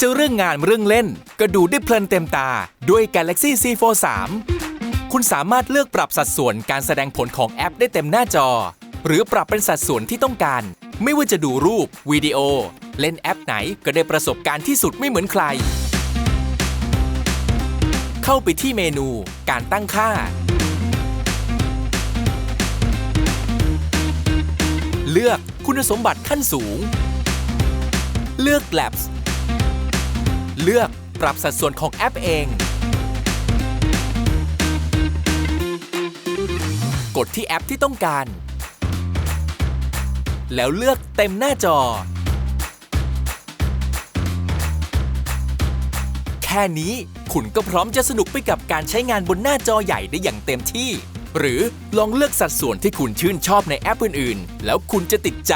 จะเรื่องงานเรื่องเล่น ก็ดูได้เพลินเต็มตาด้วย Galaxy C Fold 3 คุณสามารถเลือกปรับสัดส่วนการแสดงผลของแอปได้เต็มหน้าจอ หรือปรับเป็นสัดส่วนที่ต้องการ ไม่ว่าจะดูรูป วิดีโอ เล่นแอปไหนก็ได้ประสบการณ์ที่สุดไม่เหมือนใคร เข้าไปที่เมนู การตั้งค่า เลือกคุณสมบัติขั้นสูง เลือก Labs เลือกปรับสัดส่วนของแอปเอง กดที่แอปที่ต้องการ แล้วเลือกเต็มหน้าจอ แค่นี้คุณก็พร้อมจะสนุกไปกับการใช้งานบนหน้าจอใหญ่ได้อย่างเต็มที่ หรือลองเลือกสัดส่วนที่คุณชื่นชอบในแอปอื่นๆ แล้วคุณจะติดใจ